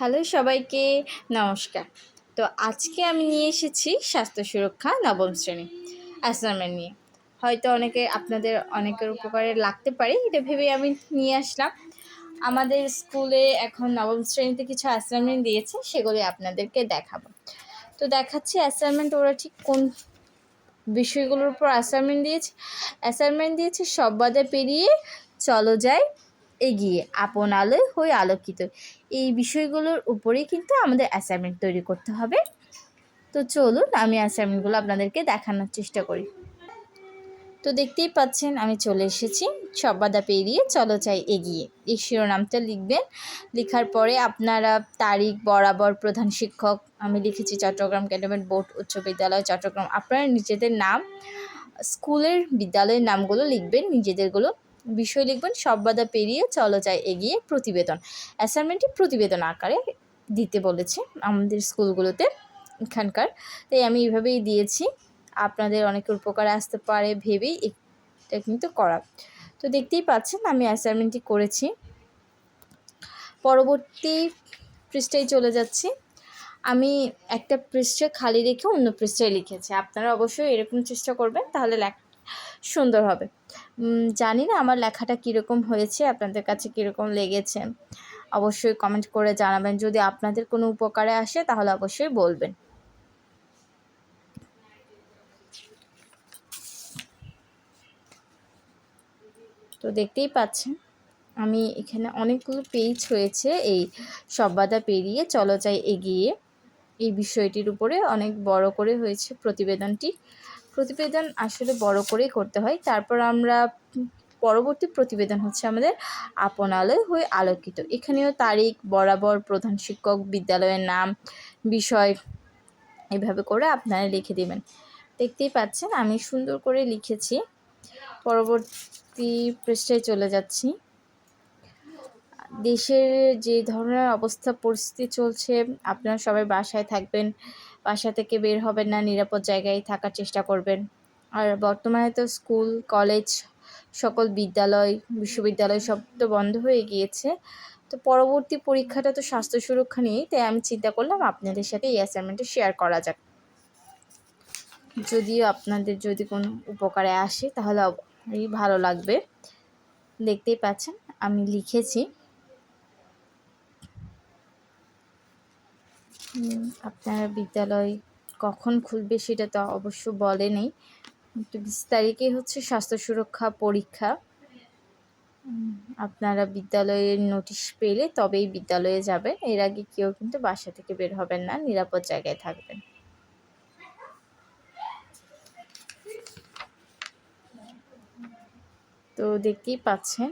Hello সবাইকে, নমস্কার। তো আজকে আমি নিয়ে এসেছি স্বাস্থ্য সুরক্ষা নবম শ্রেণি অ্যাসাইনমেন্ট নিয়ে। হয়তো অনেকে আপনাদের অনেকের উপকারে লাগতে পারে, এটা ভেবে আমি নিয়ে আসলাম। আমাদের স্কুলে এখন নবম শ্রেণীতে কিছু অ্যাসাইনমেন্ট দিয়েছে, সেগুলি আপনাদেরকে দেখাবো। তো দেখাচ্ছি অ্যাসাইনমেন্ট ওরা ঠিক কোন বিষয়গুলোর উপর অ্যাসাইনমেন্ট দিয়েছে। অ্যাসাইনমেন্ট দিয়েছে, সব বাধা পেরিয়ে চলো যাই। এগিয়ে আপন আলোয় হয়ে আলোকিত। এই বিষয়গুলোর উপরেই কিন্তু আমাদের অ্যাসাইনমেন্ট তৈরি করতে হবে। তো চলুন আমি অ্যাসাইনমেন্টগুলো আপনাদেরকে দেখানোর চেষ্টা করি। তো দেখতেই পাচ্ছেন আমি চলে এসেছি সব বাধা পেরিয়ে চলো চাই এগিয়ে। এই শিরোনামটা লিখবেন। লেখার পরে আপনারা তারিখ, বরাবর প্রধান শিক্ষক, আমি লিখেছি চট্টগ্রাম ক্যান্টনমেন্ট বোর্ড, উচ্চ বিদ্যালয়, চট্টগ্রাম। আপনারা নিজেদের নাম, স্কুলের বিদ্যালয়ের নামগুলো লিখবেন, নিজেদেরগুলো বিষয় লিখবেন, সব বাধা পেরিয়ে চলো যায় এগিয়ে প্রতিবেদন। অ্যাসাইনমেন্টটি প্রতিবেদন আকারে দিতে বলেছে আমাদের স্কুলগুলোতে এখানকার। তাই আমি এইভাবেই দিয়েছি। আপনাদের অনেকের উপকারে আসতে পারে ভেবেই এটা কিন্তু করা। তো দেখতেই পাচ্ছেন আমি অ্যাসাইনমেন্টটি করেছি। পরবর্তী পৃষ্ঠায় চলে যাচ্ছি। আমি একটা পৃষ্ঠা খালি রেখে অন্য পৃষ্ঠায় লিখেছি। আপনারা অবশ্যই এরকম চেষ্টা করবেন, তাহলে সুন্দর হবে। জানি না আমার লেখাটা কীরকম হয়েছে, আপনাদের কাছে কীরকম লেগেছে। অবশ্যই কমেন্ট করে জানাবেন। যদি আপনাদের কোনো উপকারে আসে, তাহলে অবশ্যই বলবেন। তো দেখতেই পাচ্ছেন, আমি এখানে অনেকগুলো পেজ হয়েছে এই সব বাধা পেরিয়ে চলো চাই এগিয়ে। এই বিষয়টির উপরে অনেক বড় করে হয়েছে প্রতিবেদনটি। প্রতিবেদন আসলে বড় করেই করতে হয়। তারপর আমরা পরবর্তী প্রতিবেদন হচ্ছে আমাদের আপনালয় হয়ে আলোকিত। এখানেও তারিখ, বরাবর প্রধান শিক্ষক, বিদ্যালয়ের নাম, বিষয় এভাবে করে আপনারা লিখে দেবেন। দেখতেই পাচ্ছেন, আমি সুন্দর করে লিখেছি। পরবর্তী পৃষ্ঠায় চলে যাচ্ছি। দেশের যে ধরনের অবস্থা, পরিস্থিতি চলছে, আপনারা সবাই বাসায় থাকবেন। বাসা থেকে বের হবেন না, নিরাপদ জায়গায় থাকার চেষ্টা করবেন। আর বর্তমানে তো স্কুল, কলেজ, সকল বিদ্যালয়, বিশ্ববিদ্যালয় সব তো বন্ধ হয়ে গিয়েছে। তো পরবর্তী পরীক্ষাটা তো স্বাস্থ্য সুরক্ষা নিয়েই, তাই আমি চিন্তা করলাম আপনাদের সাথে এই অ্যাসাইনমেন্টটা শেয়ার করা যাক। যদিও আপনাদের যদি কোনো উপকারে আসে, তাহলে ভালো লাগবে। দেখতেই পাচ্ছেন, আমি লিখেছি। আপনার বিদ্যালয় কখন খুলবে সেটা তো অবশ্য বলেনি কিন্তু বিশ তারিখে হচ্ছে স্বাস্থ্য সুরক্ষা পরীক্ষা। আপনারা বিদ্যালয়ের নোটিশ পেলে তবেই বিদ্যালয়ে যাবেন। এর আগে কেউ কিন্তু বাসা থেকে বের হবেন না, নিরাপদ জায়গায় থাকবেন। তো দেখতেই পাচ্ছেন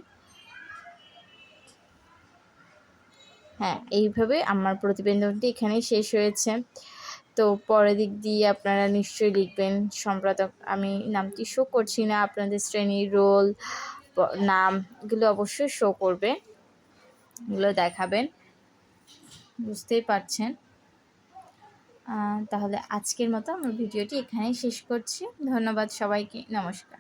হ্যাঁ এইভাবে আমার প্রতিবেদনটি এখানেই শেষ হয়েছে। তো পরের দিক দিয়ে আপনারা নিশ্চয়ই লিখবেন সম্পাদক, আমি নামটি শো করছি না, আপনাদের শ্রেণির রোল নাম এগুলো অবশ্যই শো করবে, এগুলো দেখাবেন। বুঝতেই পারছেন। তাহলে আজকের মতো আমার ভিডিওটি এখানেই শেষ করছি। ধন্যবাদ সবাইকে, নমস্কার।